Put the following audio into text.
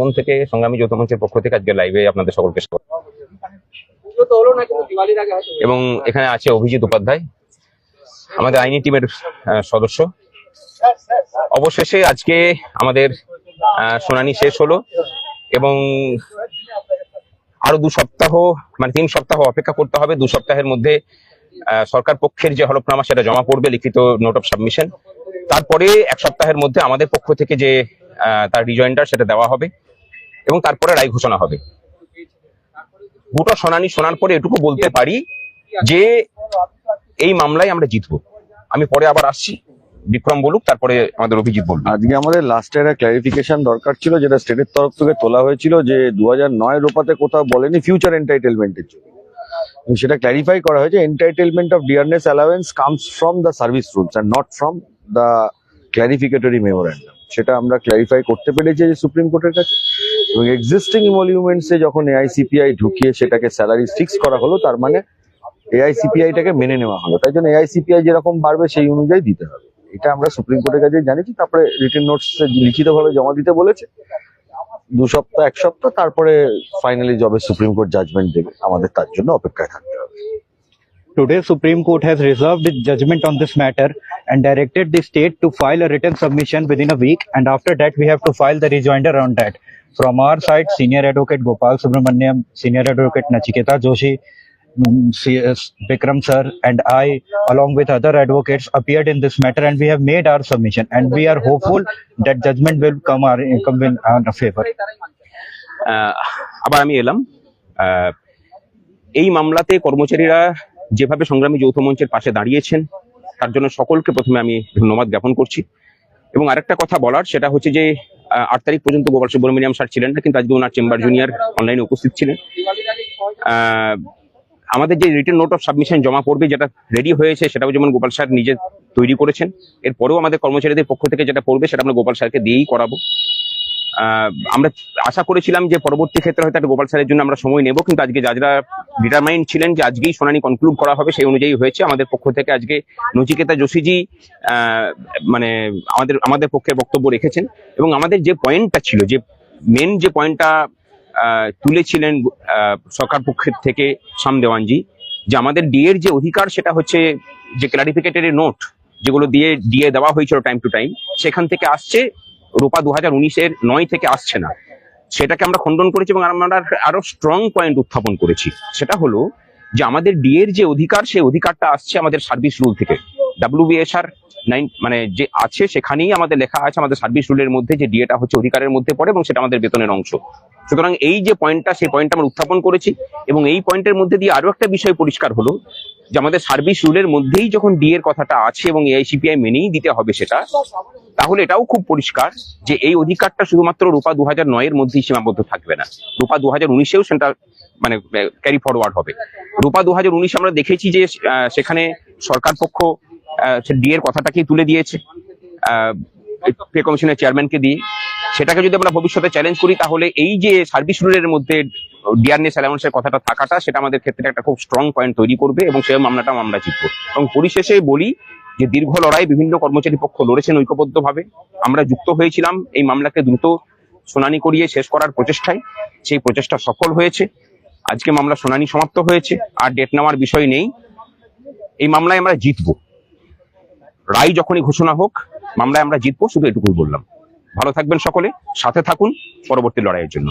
মন থেকে সংগ্রামী যৌথ মঞ্চের পক্ষ থেকে আজকে লাইভে আপনাদের সকলকে স্বাগত। এবং এখানে আছে অভিজিৎ উপাধ্যায়, আমাদের আইনি টিমের সদস্য। অবশেষে আজকে আমাদের শুনানি শেষ হলো এবং আরও দু সপ্তাহ মানে তিন সপ্তাহ অপেক্ষা করতে হবে। দু সপ্তাহের মধ্যে সরকার পক্ষের যে হলফনামা সেটা জমা পড়বে, লিখিত নোট অফ সাবমিশন তারপরে এক সপ্তাহের মধ্যে আমাদের পক্ষ থেকে যে তার রিজয়েন্ডার সেটা দেওয়া হবে। এবং তারপরে রায় ঘোষণা হবে। গোটা শোনানি শোনার পরে এটুকু বলতে পারি যে এই মামলায় আমরা জিতবো। আমি পরে আবার আসছি, বিক্রম বলুক, তারপরে আমাদের অভিজিৎ বলবে। আজকে আমাদের লাস্টে একটা ক্লারিফিকেশন দরকার ছিল যেটা স্টেটের তরফ থেকে তোলা হয়েছিল যে দু হাজার নয় রোপাতে কোথাও বলেনি ফিউচার এন্টাইটেলমেন্টের জন্য। সেটা ক্লারিফাই করা হয়েছে entitlement of dearness allowance comes from the service rules and not from the clarificatory memorandum সেটা আমরা ক্লারিফাই করতে পেরেছি যে সুপ্রিম কোর্টের কাছে। এবং এক্সিস্টিং ইমলিউমেন্টসে যখন এআইসিপিআই ঢুকিয়ে সেটাকে স্যালারি ফিক্স করা হলো তার মানে এআইসিপিআইটাকে মেনে নেওয়া হলো। তাই জন্য এআইসিপিআই যেরকম বাড়বে সেই অনুযায়ী দিতে হবে। এটা আমরা সুপ্রিম কোর্টের কাছে জানিয়েছি তারপরে রিটেন নোটস লিখিতভাবে জমা দিতে বলেছে। দু সপ্তাহ এক সপ্তাহ তারপরে ফাইনালি যবে সুপ্রিম কোর্ট জাজমেন্ট দেবে। আমাদের তার জন্য অপেক্ষায় থাকতে হবে। Today, Supreme Court has reserved judgment on this matter. and directed the state to file a written submission within a week. And after that, we have to file the rejoinder on that. From our side, Senior Advocate Gopal Subramaniam, Senior Advocate Nachiketa Joshi, mm, CS Vikram sir, and I, along with other advocates, appeared in this matter, and we have made our submission. And we are hopeful that judgment will come our come in our favor. তারাই মানছে আহ, আবার আমি এলাম আহ, এই মামলাতে কর্মচারীরা যেভাবে সংগ্রামী যৌথ মঞ্চের পাশে দাঁড়িয়েছেন তার জন্য সকলকে প্রথমে আমি ধন্যবাদ জ্ঞাপন করছি। এবং আরেকটা কথা বলার সেটা হচ্ছে যে আট তারিখ পর্যন্ত গোপাল সুব্রমণিয়াম স্যার ছিলেন না কিন্তু আজকে ওনার চেম্বার জুনিয়র অনলাইনে উপস্থিত ছিলেন। আমাদের যে রিটেন নোট অফ সাবমিশন জমা পড়বে যেটা রেডি হয়েছে সেটাও যেমন গোপাল স্যার নিজে তৈরি করেছেন এরপরেও আমাদের কর্মচারীদের পক্ষ থেকে যেটা পড়বে সেটা আমরা গোপাল স্যারকে দিয়েই করাবো। আমরা আশা করেছিলাম যে পরবর্তী ক্ষেত্রে হয়তো একটা গোপাল স্যারের জন্য আমরা সময় নেব, কিন্তু আজকে যারা ডিটারমাইন্ড ছিলেন যে আজকেই শুনানি কনক্লুড করা হবে, সেই অনুযায়ী হয়েছে। আমাদের পক্ষ থেকে আজকে নচিকেতা যোশীজি মানে আমাদের আমাদের পক্ষে বক্তব্য রেখেছেন। এবং আমাদের যে পয়েন্টটা ছিল, যে মেন যে পয়েন্টটা তুলেছিলেন সরকার পক্ষের থেকে সাম দেওয়ানজি, যে আমাদের ডিএর যে অধিকার, সেটা হচ্ছে যে ক্লারিফিকেটরি নোট যেগুলো দিয়ে দিয়ে দেওয়া হয়েছিল টাইম টু টাইম সেখান থেকে আসছে রূপা দু হাজার উনিশের নয় থেকে আসছে না। সেটাকে আমরা খণ্ডন করেছি এবং আমরা আরও স্ট্রং পয়েন্ট উত্থাপন করেছি। সেটা হলো যে আমাদের ডিএর যে অধিকার, সেই অধিকারটা আসছে আমাদের সার্ভিস রুল থেকে। ডাব্লিউবিএসআর নাইন মানে যে আছে সেখানেই আমাদের লেখা আছে, আমাদের সার্ভিস রুলের মধ্যে যে ডিএটা হচ্ছে অধিকারের মধ্যে পড়ে এবং সেটা আমাদের বেতনের অংশ। সুতরাং এই যে পয়েন্টটা সেই পয়েন্টটা আমরা উত্থাপন করেছি এবং এই পয়েন্টের মধ্যে দিয়ে আরও একটা বিষয় পরিষ্কার হলো যে আমাদের সার্ভিস রুলের মধ্যেই যখন ডি এর কথাটা আছে এবং এআইসিপিআই মেনেই দিতে হবে সেটা, তাহলে এটাও খুব পরিষ্কার যে এই অধিকারটা শুধুমাত্র রূপা দু হাজার নয়ের মধ্যেই সীমাবদ্ধ থাকবে না। রূপা দু হাজার উনিশেও সেটা মানে ক্যারি ফরওয়ার্ড হবে। রূপা দু হাজার উনিশে আমরা দেখেছি যে সেখানে সরকার পক্ষ ডি এর কথাটাকেই তুলে দিয়েছে। পে কমিশনের চেয়ারম্যানকে দিয়ে। সেটাকে যদি আমরা ভবিষ্যতে চ্যালেঞ্জ করি, তাহলে এই যে সার্ভিস রুলের মধ্যে ডিয়ারনেস অ্যালাউন্সের কথাটা থাকাটা সেটা আমাদের ক্ষেত্রে একটা খুব স্ট্রং পয়েন্ট তৈরি করবে এবং সেই মামলাটাও আমরা জিতবো। এবং পরিশেষে বলি যে দীর্ঘ লড়াই বিভিন্ন কর্মচারী পক্ষ লড়েছেন ঐক্যবদ্ধভাবে। আমরা যুক্ত হয়েছিলাম এই মামলাকে দ্রুত শুনানি করিয়ে শেষ করার প্রচেষ্টায়। সেই প্রচেষ্টা সফল হয়েছে। আজকে মামলা শুনানি সমাপ্ত হয়েছে। আর ডেট নেওয়ার বিষয় নেই। এই মামলায় আমরা জিতবো। রায় যখনই ঘোষণা হোক, মামলায় আমরা জিতবো, শুধু এটুকুই বললাম। ভালো থাকবেন সকলে, সাথে থাকুন পরবর্তী লড়াইয়ের জন্য।